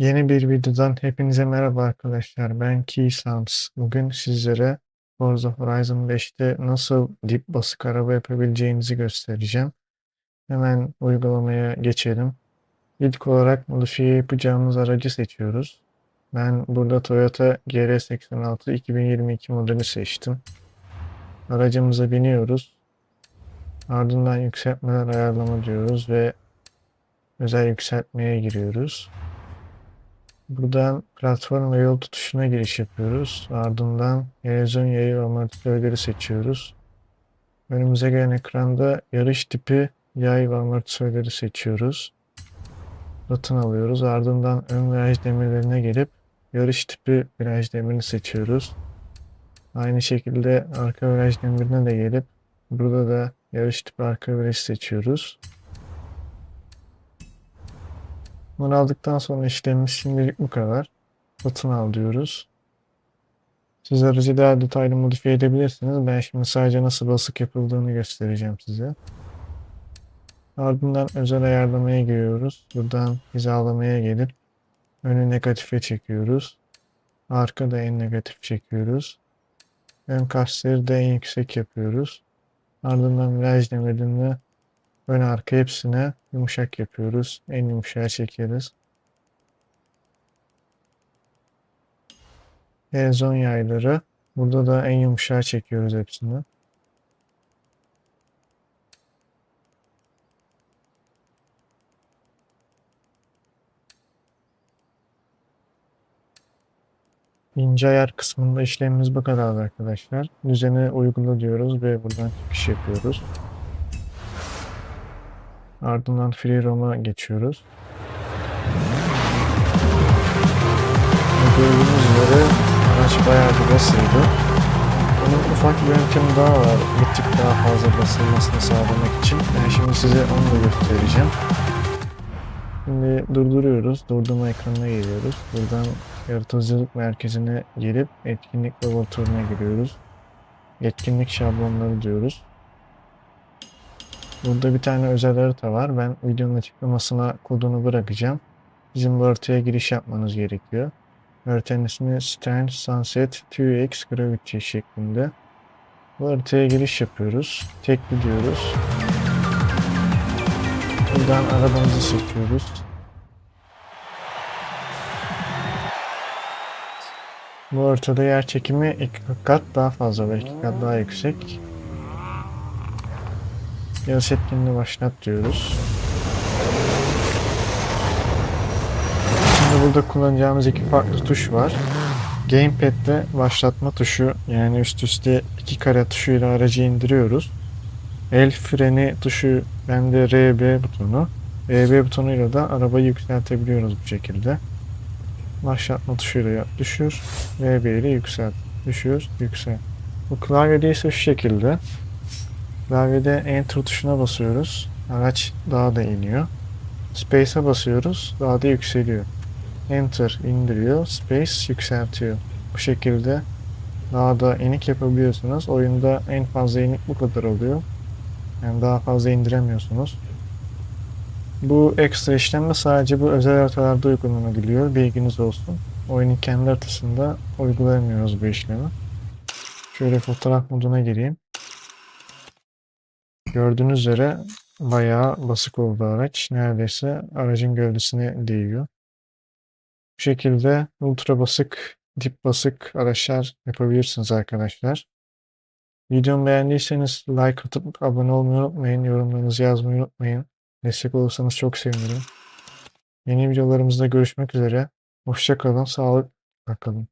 Yeni bir videodan hepinize merhaba arkadaşlar. Ben Keysams. Bugün sizlere Forza Horizon 5'te nasıl dip basık araba yapabileceğinizi göstereceğim. Hemen uygulamaya geçelim. İlk olarak modifiye yapacağımız aracı seçiyoruz. Ben burada Toyota GR86 2022 modeli seçtim. Aracımıza biniyoruz. Ardından yükseltmeler ayarlama diyoruz ve özel yükseltmeye giriyoruz. Buradan platform ve yol tutuşuna giriş yapıyoruz. Ardından televizyon yayı ve amortisörleri seçiyoruz. Önümüze gelen ekranda yarış tipi yay ve amortisörleri seçiyoruz. Satın alıyoruz. Ardından ön viraj demirlerine gelip yarış tipi viraj demirini seçiyoruz. Aynı şekilde arka viraj demirine de gelip burada da yarış tipi arka viraj seçiyoruz. Bunu aldıktan sonra işlemimiz şimdilik bu kadar. Satın al diyoruz. Siz aracı daha detaylı modifiye edebilirsiniz. Ben şimdi sadece nasıl basık yapıldığını göstereceğim size. Ardından özel ayarlamaya giriyoruz. Buradan hizalamaya gelip önü negatife çekiyoruz. Arka da en negatif çekiyoruz. Ön kasları da en yüksek yapıyoruz. Ardından viraj demirinde ön arka hepsine yumuşak yapıyoruz. En yumuşağı çekeriz. Televizyon yayları. Burada da en yumuşağı çekiyoruz hepsini. İnce ayar kısmında işlemimiz bu kadar arkadaşlar. Düzeni uygula diyoruz ve buradan çıkış yapıyoruz. Ardından Free Roam'a geçiyoruz. Gördüğünüz üzere araç bayağı bir basıldı. Bunun ufak bir yöntemi daha var. Bir tık daha fazla basılmasını sağlamak için. Ben şimdi size onu da göstereceğim. Şimdi durduruyoruz. Durdurma ekranına geliyoruz. Buradan yaratıcılık merkezine gelip etkinlik laboratuvarına giriyoruz. Etkinlik şablonları diyoruz. Burada bir tane özel harita var. Ben videonun açıklamasına kodunu bırakacağım. Bizim bu haritaya giriş yapmanız gerekiyor. Haritanın ismi Stand Sunset 2x Gravity şeklinde. Bu haritaya giriş yapıyoruz. Tek gidiyoruz. Buradan arabamızı seçiyoruz. Bu haritada yer çekimi iki kat daha fazla ve iki kat daha yüksek. Yarış etkinliğini başlat diyoruz. Şimdi burada kullanacağımız iki farklı tuş var. Gamepad'de başlatma tuşu yani üst üste iki kare tuşuyla aracı indiriyoruz. El freni tuşu bende RB butonu. RB butonuyla da arabayı yükseltebiliyoruz bu şekilde. Başlatma tuşuyla düşür. RB ile yükselt. Düşür, yüksel. Bu klavyede ise şu şekilde. Klavyede Enter tuşuna basıyoruz. Araç daha da iniyor. Space'e basıyoruz. Daha da yükseliyor. Enter indiriyor. Space yükseltiyor. Bu şekilde daha da inik yapabiliyorsunuz. Oyunda en fazla inik bu kadar oluyor. Yani daha fazla indiremiyorsunuz. Bu ekstra işlem de sadece bu özel haritalarda uygulanabiliyor. Bilginiz olsun. Oyunun kendi haritasında uygulayamıyoruz bu işlemi. Şöyle fotoğraf moduna gireyim. Gördüğünüz üzere bayağı basık oldu araç. Neredeyse aracın gövdesine değiyor. Bu şekilde ultra basık, dip basık araçlar yapabilirsiniz arkadaşlar. Videomu beğendiyseniz like atıp abone olmayı unutmayın. Yorumlarınızı yazmayı unutmayın. Destek olursanız çok sevinirim. Yeni videolarımızda görüşmek üzere. Hoşça kalın, sağlıkla kalın.